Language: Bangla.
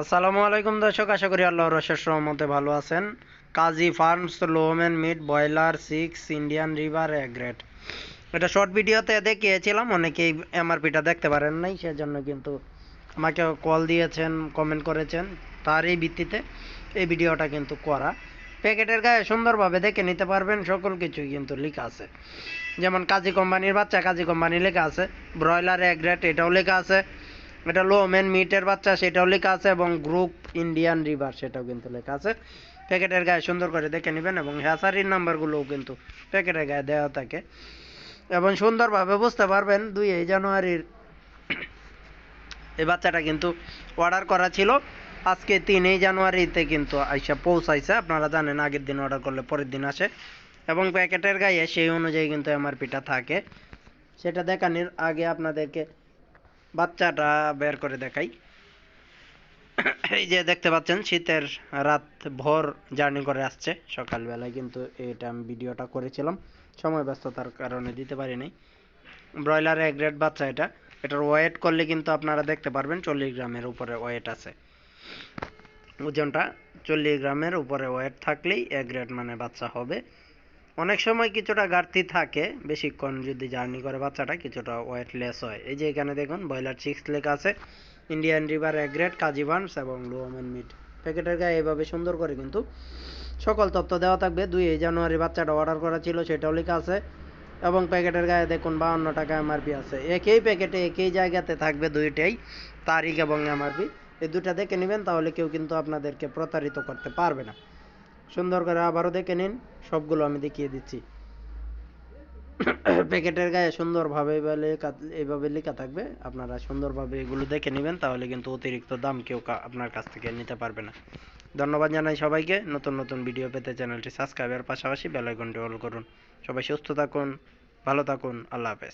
আসসালামু আলাইকুম দর্শক, আশা করি আল্লাহর রশেষ রহমতে ভালো আছেন। Kazi farms Lohmann meat broiler chicks, Indian River grade এটা শর্ট ভিডিওতে দেখিয়েছিলাম, অনেকেই এমআরপিটা দেখতে পারেন নাই, সেজন্য কিন্তু আমাকে কল দিয়েছেন, কমেন্ট করেছেন তারই ভিত্তিতে এই ভিডিওটা কিন্তু করা। প্যাকেটের গায়ে সুন্দরভাবে দেখে নিতে পারবেন, সকল কিছুই কিন্তু লেখা আছে। যেমন কাজী কোম্পানির বাচ্চা, কাজী কোম্পানি লেখা আছে, ব্রয়লার এক রেট এটাও লেখা আছে। এটা লো মেন মিটের বাচ্চা, সেটাও লেখা আছে এবং গ্রুপ ইন্ডিয়ান রিভার সেটাও কিন্তু লেখা আছে। প্যাকেটের গায়ে সুন্দর করে দেখে নেবেন এবং হ্যাসারির নাম্বারগুলোও কিন্তু প্যাকেটের গায়ে দেওয়া থাকে। এবং সুন্দরভাবে বুঝতে পারবেন, দুই জানুয়ারির এই বাচ্চাটা কিন্তু অর্ডার করা ছিল। আজকে তিনই জানুয়ারিতে কিন্তু আইসা পৌঁছাইছে। আপনারা জানেন আগের দিন অর্ডার করলে পরের দিন আসে। এবং প্যাকেটের গায়ে সেই অনুযায়ী কিন্তু এমআরপিটা থাকে। সেটা দেখানোর আগে আপনাদেরকে বাচ্চাটা বের করে দেখাই। এই যে দেখতে পাচ্ছেন, শীতের রাত ভোর জার্নি করে আসছে। সকালবেলায় কিন্তু এটা আমি ভিডিওটা করেছিলাম। সময় ব্যস্ততার কারণে দিতে পারিনি। ব্রয়লার এক গ্রেড বাচ্চা এটা। এটার ওয়েট করলে কিন্তু আপনারা দেখতে পারবেন, চল্লিশ গ্রামের উপরে ওয়েট আছে। ওজনটা চল্লিশ গ্রামের উপরে ওয়েট থাকলেই এক গ্রেড মানে বাচ্চা হবে। অনেক সময় কিছুটা ঘাটতি থাকে, বেশিক্ষণ যদি জার্নি করে বাচ্চাটা কিছুটা ওয়েট লেস হয়। এই যে এখানে দেখুন, ব্রয়লার চিক্স লেখা আছে, ইন্ডিয়ান রিভার এক গ্রেড কাজী বার্নস এবং লোমেন মিট। প্যাকেটের গায়ে এভাবে সুন্দর করে কিন্তু সকল তথ্য দেওয়া থাকবে। দুই জানুয়ারি বাচ্চাটা অর্ডার করা ছিল, সেটাও লেখা আছে। এবং প্যাকেটের গায়ে দেখুন, বাহান্ন টাকা এমআরপি আছে। একই প্যাকেটে একই জায়গাতে থাকবে দুইটাই তারিখ এবং এমআরপি এই দুটা দেখে নেবেন, তাহলে কেউ কিন্তু আপনাদেরকে প্রতারিত করতে পারবে না। সুন্দর করে আবারও দেখে নিন। সবগুলো আমি দেখিয়ে দিচ্ছি। প্যাকেটের গায়ে সুন্দরভাবে লেখা এইভাবে লেখা থাকবে। আপনারা সুন্দরভাবে এগুলো দেখে নেবেন, তাহলে কিন্তু অতিরিক্ত দাম কেউ আপনার কাছ থেকে নিতে পারবে না। ধন্যবাদ জানাই সবাইকে। নতুন নতুন ভিডিও পেতে চ্যানেলটি সাবস্ক্রাইবের পাশাপাশি বেল আইকনটি অল করুন। সবাই সুস্থ থাকুন, ভালো থাকুন, আল্লাহ হাফেজ।